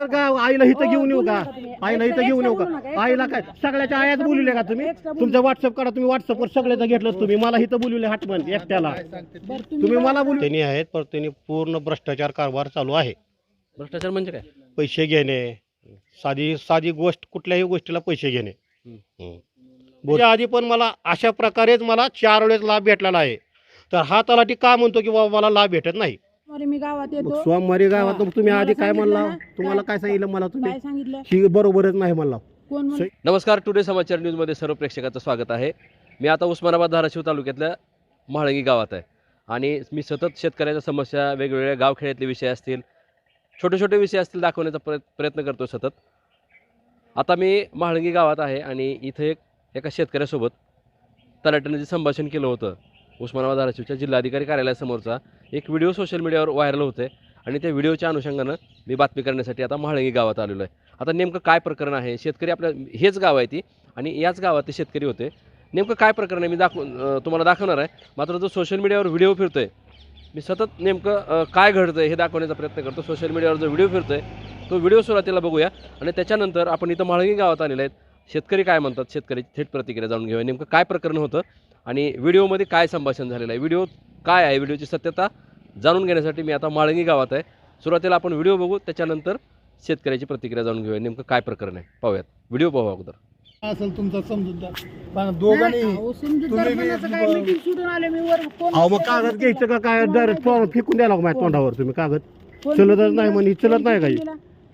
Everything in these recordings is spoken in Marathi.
का आईला इथं घेऊन येऊ का? आईला इथं घेऊन येऊ का? आईला काय सगळ्याच्या आयात बोलवले का तुम्ही. तुमचं व्हॉट्सअप काढा तुम्ही व्हॉट्सअपवर सगळ्याचं घेतलं तुम्ही. मला इथं बोलवले हाटमन एकट्याला. तुम्ही मला बोलू त्यांनी आहेत पण त्यांनी पूर्ण भ्रष्टाचार कारभार चालू आहे. भ्रष्टाचार म्हणजे काय? पैसे घेणे साधी साधी गोष्ट कुठल्याही गोष्टीला पैसे घेणे. त्याच्या आधी पण मला अशा प्रकारेच मला चार वेळेस लाभ भेटलेला आहे. तर हा तलाठी का म्हणतो की बाबा मला लाभ भेटत नाही. मी गावात येतो सोमवारी गावात. मग तुम्ही आधी काय म्हणला? तुम्हाला काय? सांगितलं मला तुम्ही काय सांगितलं ही बरोबरच नाही म्हणला कोण नमस्कार टुडे समाचार न्यूजमध्ये सर्व प्रेक्षकाचं स्वागत आहे मी आता उस्मानाबाद धाराशिव तालुक्यातल्या म्हाळंगी गावात आहे आणि मी सतत शेतकऱ्याच्या समस्या वेगवेगळ्या गावखेड्यातले विषय असतील छोटे छोटे विषय असतील दाखवण्याचा प्रयत् प्रयत्न करतो सतत आता मी म्हाळंगी गावात आहे आणि इथं एक एका शेतकऱ्यासोबत तलाट्याने जे संभाषण केलं होतं उस्मानाबाद धाराशिवच्या जिल्हाधिकारी कार्यालयासमोरचा एक व्हिडिओ सोशल मीडियावर व्हायरल होते आणि त्या व्हिडिओच्या अनुषंगानं मी बातमी करण्यासाठी आता म्हाळंगी गावात आलेलो आहे. आता नेमकं काय प्रकरण आहे? शेतकरी आपल्या हेच गाव आहे ती आणि याच गावात ते शेतकरी होते. नेमकं काय प्रकरण आहे? मी दाखव तुम्हाला दाखवणार आहे. मात्र जो सोशल मीडियावर व्हिडिओ फिरतोय मी सतत नेमकं काय काय आहे हे दाखवण्याचा प्रयत्न करतो. सोशल मीडियावर जो व्हिडिओ फिरतोय तो व्हिडिओ सुरुवातीला बघूया. आणि त्याच्यानंतर आपण इथं म्हाळंगी गावात आलेले आहेत. शेतकरी काय म्हणतात? शेतकरी थेट प्रतिक्रिया जाणून घेऊया. नेमकं काय प्रकरण होतं? आणि व्हिडिओमध्ये काय संभाषण झालेलं आहे? व्हिडिओ काय आहे? व्हिडिओची सत्यता जाणून घेण्यासाठी मी आता माळंगी गावात आहे. सुरुवातीला आपण व्हिडिओ बघू त्याच्यानंतर शेतकऱ्याची प्रतिक्रिया जाणून घेऊया. नेमकं काय प्रकरण आहे? पाहूयात. व्हिडिओ पाहू अगोदर. असेल तुमचा समजूतदार. पण दोघांनी अहो, समजूतदार तुम्ही बी- पणाचं काय? मीटिंग सुटून आले मी वर. कोण अहो मग कागद घ्यायचं का? काय? फेकून द्यायला का माझ्या तोंडावर तुम्ही कागद. चलतच नाही? म्हणे, चलत नाही काही.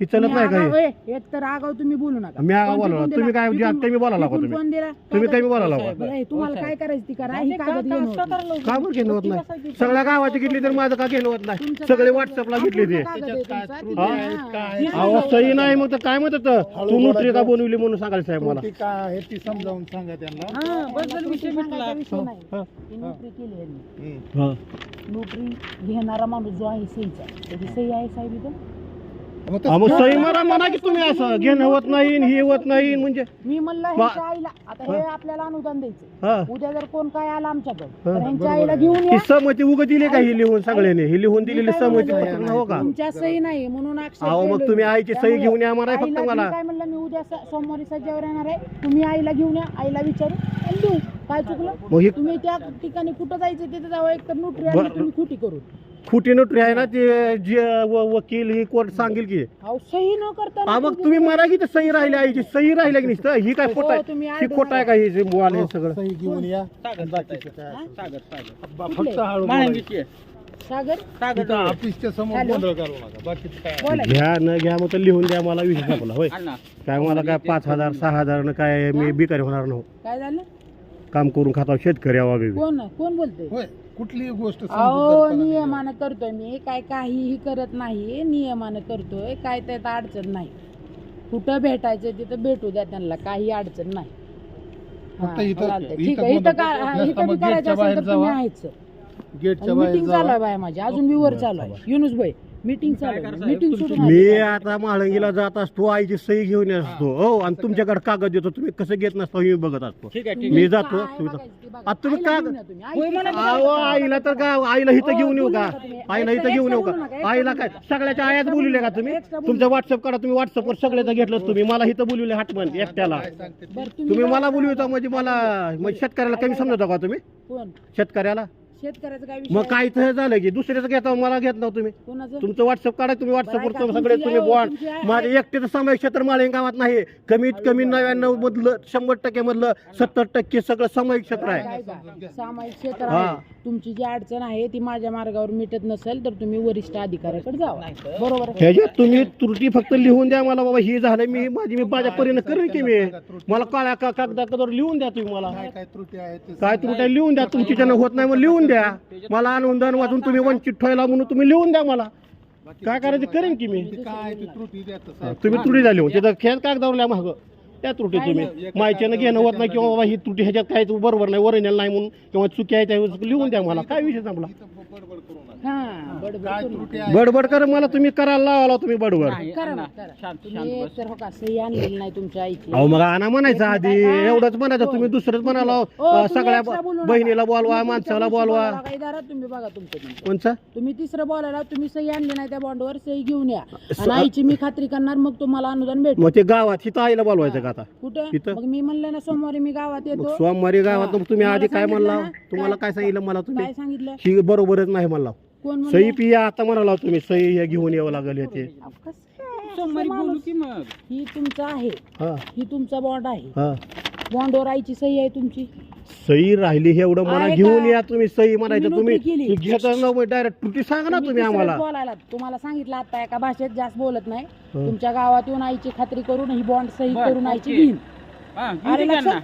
ही चलत नाही ए, एक तर आगाव तुम्ही बोलू नका मी आगाऊ कोण बोलायला. तुम्ही दिला? काय ticket- तुम्ही बोलायला का ticket तुम्ही? कोण दिला? तुम्ही काय कागद- बोलायला का? बरं, हे तुम्हाला काय करायचं ती करा ही कागद घेऊन होती. का बरं घेणं होत नाही सगळ्या गावाची घेतली तर माझं का घेणं होत नाही तुमचं सगळे कागद- व्हॉट्सअपला घेतली ते कागद आहे तुमचा, तिथे हा? हा. काय हा. अहो सही नाही मग तर काय म्हणतात तू नोटरी का बनवली म्हणून सांगायला साहेब मला त्रुटी काय आहे ती समजावून सांगा त्यांना हा, बद्दल विषय सांगायचा विषय नाही. हा. ही नोकरी केली यांनी. हम्म. हा. नोकरी घेणारा माणूस जो आहे सहीचा त्याची सही आहे साहेब इथं मग सही मला म्हणा की तुम्ही असं घेणं होत नाही हे होत नाही म्हणजे मी म्हणलं बा- ह्यांच्या आईला आता हे. आपल्याला अनुदान द्यायचं उद्या जर कोण काय आला आमच्याकडे हा, तर ह्यांच्या आईला. घेऊन ती या. सहमती उग दिली का ही लिहून सगळ्यांनी? ही लिहून दिलेली काय सहमती म्हणलं? पत्रक हो का? तुमच्या सही नाही म्हणून अक्षर अहो मग तुम्ही मी. आईची सही त्यामुळे घेऊन या म्हणा फक्त आईला मला. मी काय म्हणलं मी उद्या स- सोमवारी सज्जावर येणार आहे. तुम्ही आईला घेऊन या आईला विचारू आणि देऊ काय मग चुकलं ही तुम्ही त्या ठिकाणी कुठं जायचं तिथे जावं एक तर नोटरी बरं. आणि तुम्ही खोटी करून. खोटी नोटरी आहे ना ते जे व- वकील ही कोर्ट सांगेल की? अहो सही न करता हा मग तुम्ही म्हणा की ते सही राहिली आईची सही राहिली की नुसतं? ही काय खोट हो, आहे? तुम्ही ही खोट आहे का ही जे बुवाल हे सगळं? सही घेऊन या. आणि बाकीचं काय? हा? असेल. बा- कुठले? फक्त हळू बोलायचं. सागर? तिथं ऑफिसच्या समोर हॅलो. गोंधळ करू नका. बाकीचं काय? बोला. घ्या न घ्या मग तर लिहून द्या मला विषय आपला होय. काय मला काय पाच हजार सहा हजार न काय मी बिकारी होणार काय झालं? काम करून खाता शेतकरी आवा बी. कोण कोण बोलतोय? होय. कुठलीही गोष्ट अहो नियमानं करतोय मी. काय काहीही करत नाही नियमानं करतोय. काय त्यात अडचण नाही. कुठं भेटायचं तिथं भेटू द्या त्यांना. काही अडचण नाही. हा, फक्त इथं- चालतंय. इथं ठीक आहे. इथं कोणतं- का हा, इथं मग बी करायचं गेटच्या असेल बाहेर तर तुम्ही जावा. आहेच. गेटच्या बाहेर मीटिंग चालू आहे जावा. बाय माझी. अजून बी वर चालू आहे. युनुस भाई. मीटिंग चालू मीटिंग मी. आता माळंगीला जात असतो आईची सही घेऊन येत असतो हो आणि तुमच्याकडे कागद देतो तुम्ही कसं घेत नसतो हे बघत असतो. मी जातो तुम्ही. आता तुम्ही. आईची अहो आईला. तर का आईला इथं हो, घेऊन येऊ का. आईला इथं घेऊन येऊ का? आईला काय. सगळ्याच्या आयात बोलवले का तुम्ही? नका, एक्स्ट्रा तुमचं व्हॉट्सअप काढा तुम्ही व्हॉट्सअपवर सगळ्याचं घेतलं तुम्ही. मला इथं बोलवले हाटमन एकट्याला. तुम्ही काय मला? बोलवता म्हणजे मला म्हणजे शेतकऱ्याला कमी समजता का तुम्ही? शेतकऱ्याला? शेतकऱ्याचं काय विषय मग आहे? काय इथं हे झालं की दुसऱ्याचं घेता मला घेत नव्हतं तुम्ही कोणाचं तुमचं व्हॉट्सअप काढा तुम्ही व्हॉट्सअपवर बरं, ऐका, सगळे तुम्ही बॉन्ड आहे. माझे एकटेचं सामायिक क्षेत्र माळे गावात नाही कमीत कमी नव्याण्णव मधलं शंभर टक्के मधलं सत्तर टक्के सगळं सामायिक क्षेत्र आहे? सामायिक क्षेत्र हा. आहे तुमची जी अडचण आहे ती माझ्या मार्गावर मिटत नसेल तर तुम्ही वरिष्ठ अधिकाऱ्याकडे जावा बरोबर आहे? ह्याच्यात तुम्ही त्रुटी फक्त लिहून द्या मला बाबा ही झालं मी माझी मी माझ्या परीनं करेन की मी मला काळ्या का कागदावर लिहून द्या तुम्ही मला काय काय त्रुटी आहे ते काय त्रुट्या लिहून द्या तुमची ज्यांना होत नाही मग लिहून द्या. मला अनुदान वाचून तुम्ही वंचित ठेवला म्हणून तुम्ही लिहून द्या मला. काय करायचं करेन की मी? काय ती त्रुटी द्या तसं. तुम्ही त्रुटी झाली होती खेळ कागदावर लिहा मागं. त्या त्रुटी तुम्ही. मायच्यानं घेणं होत नाही किंवा बाबा ही त्रुटी ह्याच्यात काय तू बरोबर नाही ओरिजिनल नाही म्हणून किंवा चुकी आहे त्या लिहून द्या मला काय विषय संपला? हा बडबड करू मला तुम्ही करायला लावला तुम्ही बडबड. हो अहो मग आणा म्हणायचं आधी? एवढंच म्हणायचं तुम्ही दुसरंच म्हणाला तुम्ही सगळ्या. बहिणीला बोलवा माणसाला बोलवा. तुम्ही बघा तुमचं. कोणचं? तुम्ही तिसरं बोलायला तुम्ही सही आणली नाही त्या बॉन्डवर सही घेऊन या. आणि आईची मी खात्री करणार मग तुम्हाला अनुदान भेटेल. मग ते गावात हिथं आईला बोलवायचं का आता. कुठं? मग मी म्हणलं ना सोमवारी मी गावात मग येतो. सोमवारी गावात. मग तुम्ही आधी काय म्हणला? तुम्हाला काय- सांगितलं? मला तुम्ही काय सांगितलं? ही बरोबरच नाही म्हणला. कोण सही म्हणलं? पिया आता म्हणाला तुम्ही सही हे घेऊन यावं लागेल अहो, कसं काय? असं माणूस- ही तुमचं आहे. हा. ही तुमचा बॉन्ड आहे. हा. बॉन्डवर आईची सही आहे तुमची. सही राहिली हे एवढं मला आहे घेऊन? या तुम्ही सही म्हणायचं तुम्ही तुम्ही नोकरी केली. घेता डायरेक्ट त्रुटी सांगा ना तुम्ही आम्हाला बोलायला तुम्हाला सांगितलं आता एका भाषेत जास्त बोलत नाही हं. तुमच्या गावात येऊन आईची खात्री करून ही बॉन्ड सही बरं, करून आईची ओके. घेईन हा, अरे घेऊ दे लक्षात- त्यांना.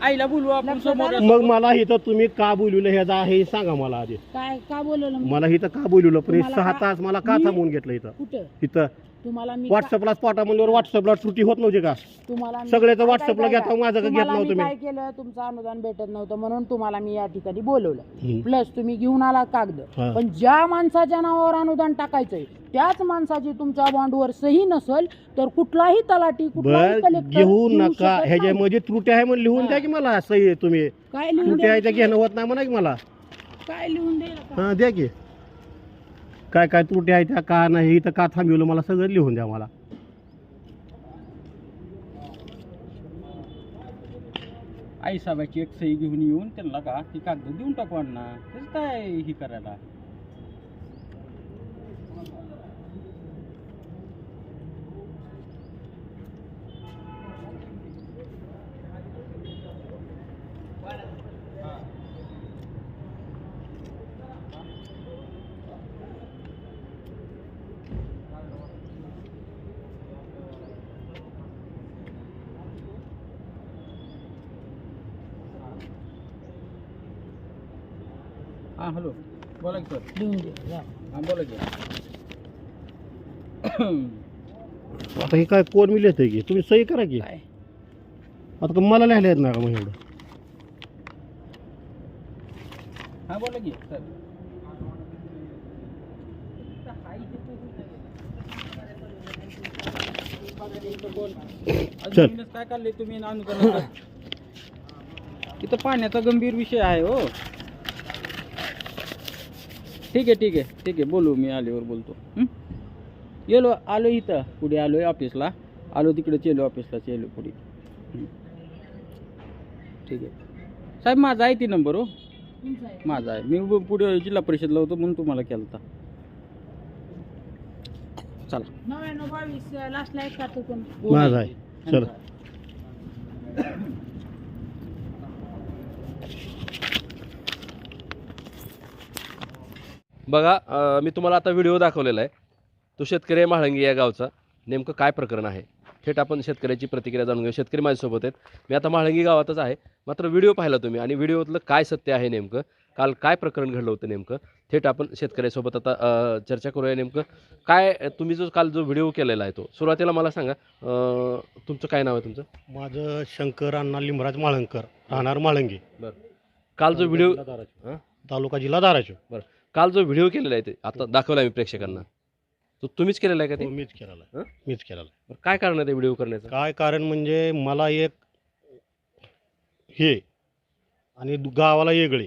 आईला बोलवू आपण लक्षात समोर आलं? मग मला इथं तुम्ही का बोलवलं ह्याचा आहे हे सांगा मला आधी काय का बोलवलं मी? मला इथं का बोलवलं पण हे तुम्हाला सहा का- तास मला का मी- थांबवून घेतलं इथं कुठं इथं तुम्हाला मी व्हॉट्सअपला स्पॉटा म्हणल्यावर व्हॉट्सअपला त्रुटी होत नव्हती का? तुम्हाला मी- सगळ्याचं काय- व्हॉट्सअपला काय- घेता माझं का घेत तुम्हाला नव्हतं मी मी. काय केलं? तुमचं अनुदान भेटत नव्हतं म्हणून तुम्हाला मी या ठिकाणी बोलवलं. प्लस तुम्ही घेऊन आला कागद. हा. पण ज्या माणसाच्या नावावर अनुदान टाकायचंय त्याच माणसाची तुमच्या बॉन्डवर सही नसल तर कुठलाही तलाठी कुठलाही बर कलेक्टर घेऊ देऊ नका. नाही. ह्याच्यामध्ये त्रुटी आहे म्हणून लिहून द्या की मला सही आहे तुम्ही. काय लिहून त्रुटी आहे त्या द्यायचं? घेणं होत नाही म्हणा की मला. काय लिहून द्यायला? हा द्या की. काय काय त्रुटी आहे त्या का नाही इथं का थांबवलं मला सगळं लिहून द्या मला. आई साहेबाची एक सही घेऊन येऊन त्यांना का ती कागद देऊन टाकू अण्णा? तेच काय हे करायला? हा हॅलो बोला की सर लिहून दे जा. हा बोला की आता हे काय कोण मी लिहितंय की तुम्ही सही करा की काय आता का मला लिहायला येत नाही का मग एवढं हा बोला की सर चल. अजून काय काढले तुम्ही अनुदान इथं पाण्याचा गंभीर विषय आहे हो ठीक आहे ठीक आहे ठीक आहे. बोलू मी आल्यावर बोलतो? गेलो आलो इथं. पुढे आलोय ऑफिसला. आलो तिकडे चेलो ऑफिसला चेलो पुढे. ठीक आहे. साहेब माझा आहे ती नंबर हो. आहे. माझा आहे. मी पुढे जिल्हा परिषदला होतो म्हणून तुम्हाला केला होता चला. नव्याण्णव बावीस लास्टला एक काढतो कोण माझा आहे. चल. बघा मी तुम्हाला आता व्हिडिओ दाखवलेला आहे. तो शेतकरी आहे म्हाळंगी या गावचा. नेमकं काय प्रकरण आहे? थेट आपण शेतकऱ्याची प्रतिक्रिया जाणून घेऊ शेतकरी माझ्यासोबत आहेत. मी आता म्हाळंगी गावातच आहे. मात्र व्हिडिओ पाहिला तुम्ही आणि व्हिडिओतलं काय सत्य आहे नेमकं? काल काय प्रकरण घडलं होतं नेमकं? थेट आपण शेतकऱ्यासोबत आता चर्चा करूया नेमकं. काय तुम्ही जो काल जो व्हिडिओ केलेला आहे तो सुरुवातीला मला सांगा तुमचं काय नाव आहे तुमचं? माझं शंकर अण्णा लिंबराज माळंकर राहणार माळंगी. काल जो व्हिडिओ. हां? तालुका जिल्हा धाराशिव. काल जो व्हिडिओ केलेला आहे ते आता दाखवला मी प्रेक्षकांना. तो तुम्हीच केलेला आहे का ते? हो, मीच केलेला हं? आहे. मीच केलेला आहे. बरं, काय कारण आहे ते व्हिडिओ करण्याचं? काय कारण म्हणजे मला एक हे आणि दु- गावाला वेगळे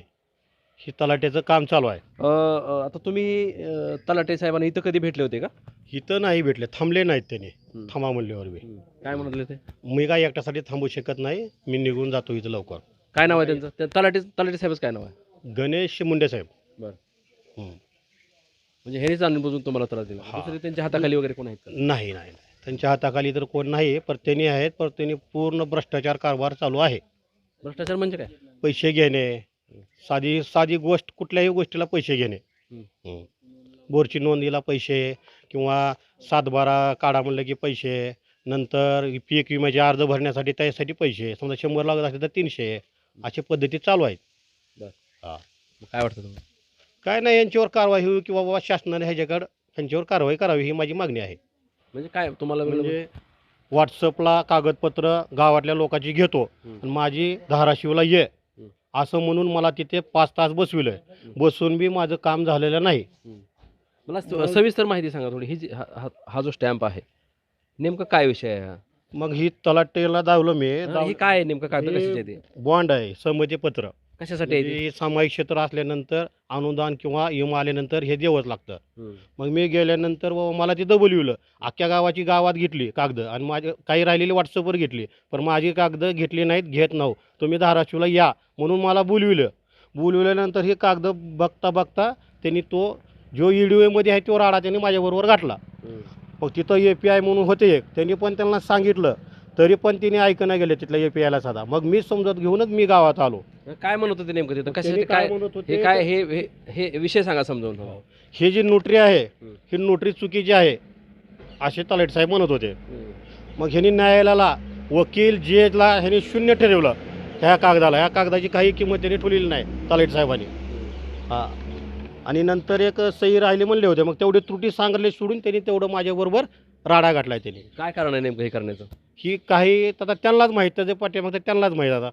हे तलाट्याचं काम चालू आहे. अ, अ, आता तुम्ही अ, तलाटे साहेबांना इथं कधी भेटले होते का? इथं नाही भेटले थांबले नाहीत त्यांनी. हं. थांबा म्हणल्यावर बी. काय म्हणाले ते? मी काय एकट्यासाठी थांबू शकत नाही मी निघून जातो इथं लवकर. काय नाव आहे त्यांचं? त्या तलाटे तलाटे साहेबच काय नाव आहे? गणेश मुंडे साहेब. बरं. हं. म्हणजे हेच आणून बघून तुम्हाला त्रास दिला हा. दुसरे त्यांच्या हाताखाली वगैरे कोण आहेत का नाही नाही नाही. त्यांच्या हाताखाली तर कोण नाही पण त्यांनी आहेत पण त्यांनी पूर्ण भ्रष्टाचार कारभार चालू आहे भ्रष्टाचार म्हणजे काय पैसे घेणे साधी साधी गोष्ट कुठल्याही गोष्टीला पैसे घेणे हं. हं. बोरची नोंदीला पैसे किंवा सातबारा काढा म्हणलं की पैसे नंतर पीक विम्याचे अर्ज भरण्यासाठी त्यासाठी पैसे समजा शंभर लागत असेल तर तीनशे अशा पद्धती चालू आहेत मग काय वाटतं तुम्हाला काय नाही यांच्यावर कारवाई होईल किंवा बाबा शासनाने ह्याच्याकडं ह्यांच्यावर कारवाई करावी ही माझी मागणी आहे. म्हणजे काय तुम्हाला म्हणजे व्हॉट्सअपला कागदपत्र गावातल्या लोकांची घेतो. आणि माझी धाराशिवला ये. असं म्हणून मला तिथे पाच तास बसविलंय. बसून बी माझं काम झालेलं नाही. मला स- सविस्तर माहिती सांगा थोडी. ही जी हा हा- हा जो स्टॅम्प आहे नेमकं काय विषय आहे हा? मग ही तलाटेला दावलं मी. हे काय आहे नेमकं? कागद कशाचे आहे ते? बॉन्ड आहे संमतीपत्र. कशासाठी आहे ते? म्हणजे सामायिक क्षेत्र असल्यानंतर अनुदान किंवा विमा आल्यानंतर हे द्यावंच लागतं. हम्म. मग मी गेल्यानंतर बाबा मला तिथं बोलविलं अख्ख्या गावाची गावात घेतली कागद आणि माझे काही राहिलेली व्हॉट्सअपवर घेतली. पण माझी कागद घेतली नाहीत घेत नाहो तुम्ही धाराशिवला या म्हणून मला बोलविलं. बोलविल्यानंतर हे कागद बघता बघता त्यांनी तो जो ई डी ओमध्ये आहे तो राडा त्यांनी माझ्याबरोबर गाठला. हम्म. मग तिथं ए पी आय म्हणून होते एक. त्यांनी पण त्यांना सांगितलं. तरी पण तिने ऐकणं गेले तिथल्या ए पी आयला साधा. मग मी समजत घेऊनच मी गावात आलो. काय म्हणत होते नेमकं तिथं? कशासाठी त्यांनी काय म्हणत हे होते काय हे हे- हे विषय सांगा समजावून थोडा. ही. जी नोटरी आहे हम्म. ही नोटरी चुकीची आहे असे तलाट साहेब म्हणत होते. मग ह्यांनी न्यायालयाला वकील जजला ह्यांनी शून्य ठरवलं. ह्या कागदाला ह्या कागदाची काही किंमत त्यांनी ठेवलेली नाही तलाट साहेबांनी. हा. आणि नंतर एक सही राहिले म्हणले होते. मग तेवढे त्रुटी सांगले सोडून त्यांनी तेवढं माझ्याबरोबर राडा गाठलाय त्यांनी. काय कारण आहे नेमकं हे करण्याचं? ही काही आता त्यांनाच माहीत त्याचे पाठ्या मग त्यांनाच माहीत आता.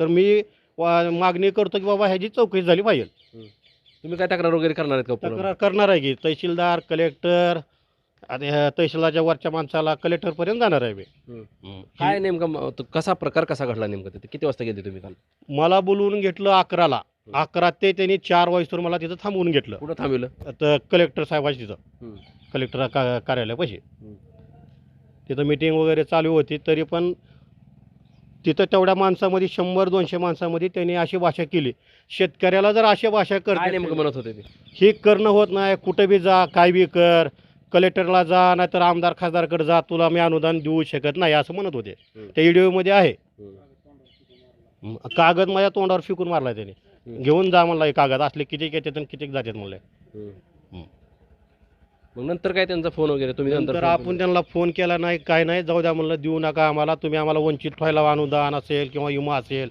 तर मी वा- मागणी करतो की बाबा ह्याची चौकशी झाली पाहिजे. तुम्ही काय तक्रार वगैरे करणार आहेत का? तक्रार करणार आहे की तहसीलदार कलेक्टर ह्या तहसीलदारच्या वरच्या माणसाला कलेक्टरपर्यंत जाणार आहे मी. हम्म. हम्म. काय नेमकं म- तो कसा प्रकार कसा घडला नेमकं तिथे? किती वाजता गेले तुम्ही काल? मला बोलवून घेतलं अकराला. अकरा ते त्यांनी चार वाजता मला तिथं थांबवून घेतलं. कुठं थांबवलं? तर कलेक्टर साहेबाची तिथं. हम्म. कलेक्टर का कार्यालयापाशी. हम्म. तिथं मिटिंग वगैरे चालू होती तरी पण तिथं तेवढ्या माणसामध्ये शंभर दोनशे माणसामध्ये त्यांनी अशी भाषा केली शेतकऱ्याला जर अशी भाषा काय नेमकं करते म्हणत होते ते हे करणं होत नाही कुठं बी जा काय बी कर कलेक्टरला जा नाहीतर आमदार खासदारकडे जा तुला मी अनुदान देऊ शकत नाही असं म्हणत होते हम्म. त्या व्हिडिओमध्ये आहे. कागद माझ्या तोंडावर फिकून मारला त्याने हम्म. घेऊन जा म्हणला हे कागद असले किती येतात आणि किती जातात म्हणले हम्म. मग नंतर काय त्यांचा फोन वगैरे? तुम्ही नंतर आपण? त्यांना फोन केला नाही काय नाही जाऊ द्या म्हणलं देऊ नका आम्हाला तुम्ही आम्हाला वंचित ठेवायला अनुदान असेल किंवा विमा असेल.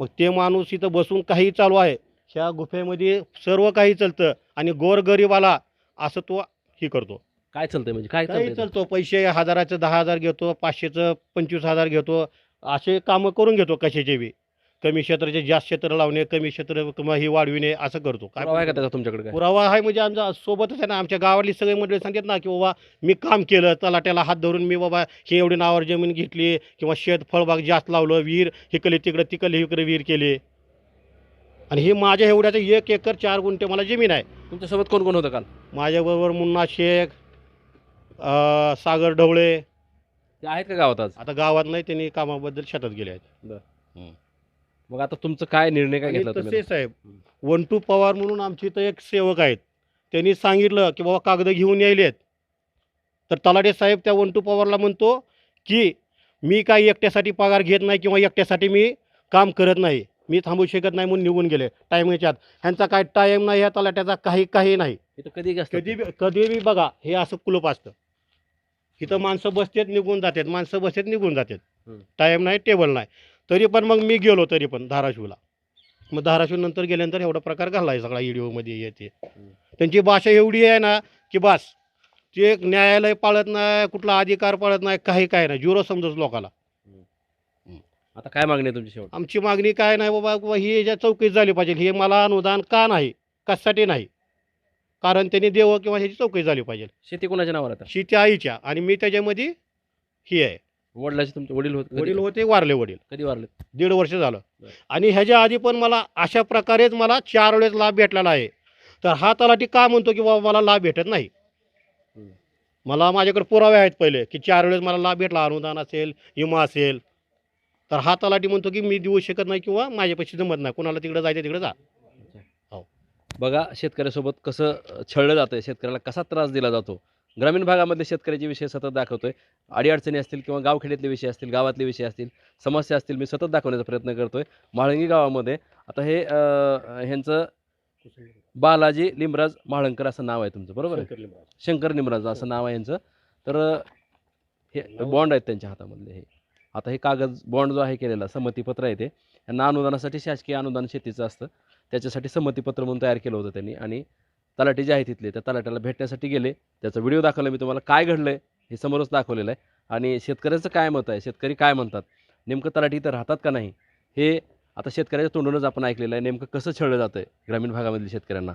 मग ते माणूस इथं बसून काही चालू आहे. ह्या गुफेमध्ये सर्व काही चालतं आणि गोरगरीबाला असं तो हे करतो. काय चालतंय म्हणजे? काय काही चालतंय? चालतो पैसे हजाराचं दहा हजार घेतो पाचशेचं पंचवीस हजार घेतो असे कामं करून घेतो कशाचे बी. कमी क्षेत्राचे जास्त क्षेत्र लावणे कमी क्षेत्र किंवा ही वाढविणे असं करतो. काय पुरावा आहे का त्याचा तुमच्याकडे काय? पुरावा आहे म्हणजे आमचा सोबतच आहे ना आमच्या गावातली सगळे मंडळी सांगतात ना की बाबा मी काम केलं तलाट्याला हात धरून मी बाबा हे एवढी नावावर जमीन घेतली किंवा शेत फळबाग जास्त लावलं विहीर हिकले तिकडं तिकडे इकडे विहीर केले. आणि हे माझ्या एवढ्याचं एक एकर चार गुंठे मला जमीन आहे. तुमच्यासोबत कोण कोण होतं काल? माझ्याबरोबर मुन्ना शेख अं, सागर ढवळे. ते आहेत का गावात आज? आता गावात नाही त्यांनी कामाबद्दल शेतात गेले आहेत. मग आता तुमचं काय निर्णय काय आणि घेतला तुम्ही तसे साहेब वन टू पवार म्हणून आमचे इथं एक सेवक आहेत. त्यांनी सांगितलं की बाबा कागद घेऊन यायलेत. तर तलाटे साहेब त्या वन टू पवारला म्हणतो की मी काही एकट्यासाठी पगार घेत नाही किंवा एकट्यासाठी मी काम करत नाही. मी थांबू शकत नाही म्हणून निघून गेले टायमिंगच्या आत ह्यांचा काय टाईम नाही ह्या तलाट्याचा काही काही नाही. इथं कधी असतं कधी बी- कधी बी बघा हे असं कुलूप असतं. इथं माणसं बसतात निघून जातात. माणसं बसतात निघून जातात. हम्म. टाईम नाही टेबल नाही. तरी पण मग मी गेलो तरी पण धाराशिवला. मग धाराशिव नंतर गेल्यानंतर एवढा प्रकार घालला आहे सगळा व्हिडिओमध्ये येते त्यांची भाषा एवढी आहे ना की बस ते एक न्यायालय पाळत नाही कुठला अधिकार पाळत नाही काही काय नाही झिरो समजत लोकाला. आता काय मागणी आहे तुमची शेवट? आमची मागणी काय नाही बाबा बाबा ही याच्या चौकशी झाली पाहिजे हे मला अनुदान का नाही कशासाठी नाही? कारण त्यांनी देवं किंवा ह्याची चौकशी झाली पाहिजे. शेती कोणाच्या नावावर आता? शेती आईच्या आणि मी त्याच्यामध्ये ही आहे. वडिलाचे तुमचे वडील होत वडील होते वारले वडील. कधी वारले? दीड वर्ष झालं. आणि ह्याच्या आधी पण मला अशा प्रकारेच मला चार वेळेस लाभ भेटलेला आहे. तर हा तलाठी का म्हणतो की बाबा मला लाभ भेटत नाही. मला माझ्याकडे पुरावे आहेत पहिले की चार वेळेस मला लाभ भेटला अनुदान असेल विमा असेल. तर हा तलाठी म्हणतो की मी देऊ शकत नाही किंवा माझ्यापाशी जमत नाही. कोणाला तिकडे जायचं तिकडे जा. बघा शेतकऱ्यासोबत कसं छळलं जातं शेतकऱ्याला कसा त्रास दिला जातो ग्रामीण भागामधले शेतकऱ्याचे विषय सतत दाखवतोय. अडीअडचणी असतील किंवा गावखेड्यातले विषय असतील गावातले विषय असतील समस्या असतील मी सतत दाखवण्याचा प्रयत्न करतोय. म्हाळंगी गावामध्ये आता हे ह्यांचं बालाजी लिमराज म्हाळंकर असं नाव आहे तुमचं बरोबर आहे? शंकर निमराज असं नाव आहे यांचं तर हे बॉन्ड आहेत त्यांच्या हातामधले हे. आता हे कागद बॉन्ड जो आहे केलेला संमतीपत्र आहे ते. यांना अनुदानासाठी शासकीय अनुदान शेतीचं असतं. त्याच्यासाठी संमतीपत्र म्हणून तयार केलं होतं त्यांनी आणि तलाठी जे आहेत तिथले त्या तलाट्याला भेटण्यासाठी गेले. त्याचा व्हिडिओ दाखवला. मी तुम्हाला काय घडलं आहे हे समोरच दाखवलेलं आहे. आणि शेतकऱ्याचं काय मत आहे? शेतकरी काय म्हणतात? नेमकं तलाठी इथं राहतात का नाही? हे आता शेतकऱ्याच्या तोंडूनच आपण ऐकलेलं आहे. नेमकं कसं छळलं जातं आहे ग्रामीण भागामधील शेतकऱ्यांना?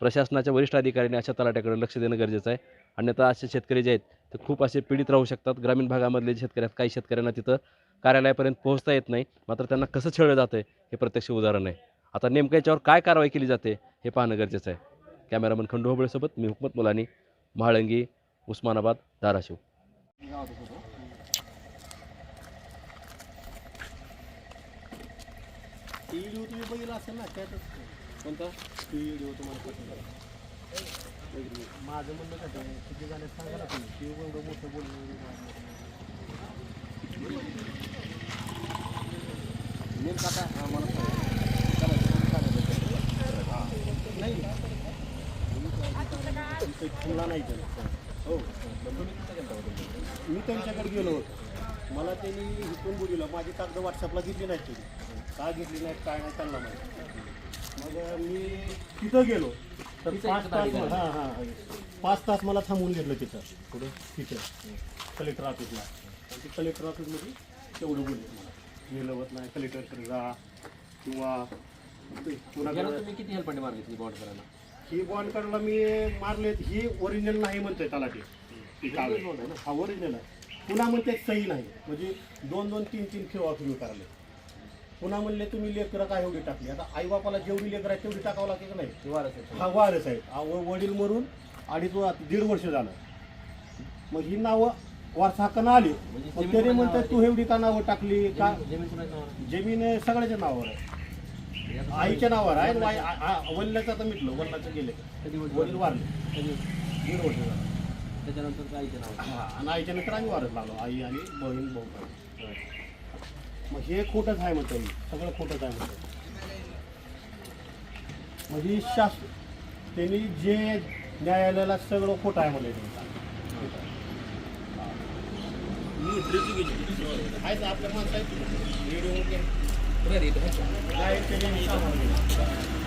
प्रशासनाच्या वरिष्ठ अधिकाऱ्यांनी अशा तलाट्याकडे लक्ष देणं गरजेचं आहे. अन्यथा असे शेतकरी जे आहेत ते खूप असे पीडित राहू शकतात. ग्रामीण भागामधले शेतकऱ्यात आहेत काही शेतकऱ्यांना तिथं कार्यालयापर्यंत पोहोचता येत नाही. मात्र त्यांना कसं छळलं जातं आहे हे प्रत्यक्ष उदाहरण आहे. आता नेमकं याच्यावर काय कारवाई केली जाते हे पाहणं गरजेचं आहे. कॅमेरामन खंडू होबळेसोबत मी हुकमत मुलानी महाळंगी उस्मानाबाद धाराशिव. व्हिडिओ तुम्ही बघितला असेल ना कोणता? व्हिडिओ तुम्हाला माझं म्हणणं आहे, किती सांगा ना तुम्ही एवढं मोठं बोलणं मला खुला नाही केलं हो. मी त्यांच्याकडे गेलो होतो. मला त्यांनी इथून बोलवलं. माझी कागद व्हॉट्सअपला घेतली नाहीत त्यांनी. का घेतली नाहीत काय नाही त्यांना माहिती. मग मी तिथं गेलो. तर पाच तास हां हां पाच तास मला थांबवून घेतलं तिथं. कुठं? तिथं. कलेक्टर ऑफिसला. ते कलेक्टर ऑफिसमध्ये तेवढं बोलले मला. गेलं होत नाही कलेक्टरकडे जा किंवा तुम्ही किती हेल्प मागितली बॉन्ड करायला ही बॉन्ड कार्डला मी मारलेत ही ओरिजिनल नाही म्हणते तलाठी. ही कागद हा ओरिजिनल आहे. पुन्हा म्हणते सही नाही. म्हणजे दोन दोन तीन तीन खेळ तुम्ही कराले पुन्हा म्हणले तुम्ही लेकरं काय एवढी टाकली? आता आई बापाला जेवढी लेकरं आहे तेवढी टाकावं लागते का नाही? हा वारस आहे हा वडील मरून अडीच दीड वर्ष झालं. मग ही नावं वारसा हक्कानं आली. मग त्याने म्हणतात तू एवढी का नावं टाकली? का जमीन सगळ्याच्या नावावर आहे. आईच्या नावावर आहे वाई- आ- आ- वडिलाचं आता मिटलं वडिलाचं गेले वडील वारले? दीड वर्ष झालं. त्याच्यानंतर आईचं नाव हा आणि आईच्या नंतर आम्ही वारत लागलो आई आणि बहीण भाऊ मग हे खोटंच आहे म्हणतो मी. सगळं खोटंच आहे म्हणतो म्हणजे शास्त्र त्यांनी जे न्यायालयाला सगळं खोटं आहे म्हणलं आहेत आपल्या माणसं आहेत. व्हिडिओ वगैरे. नाही, त्यांनी सांभाळून घेतलं.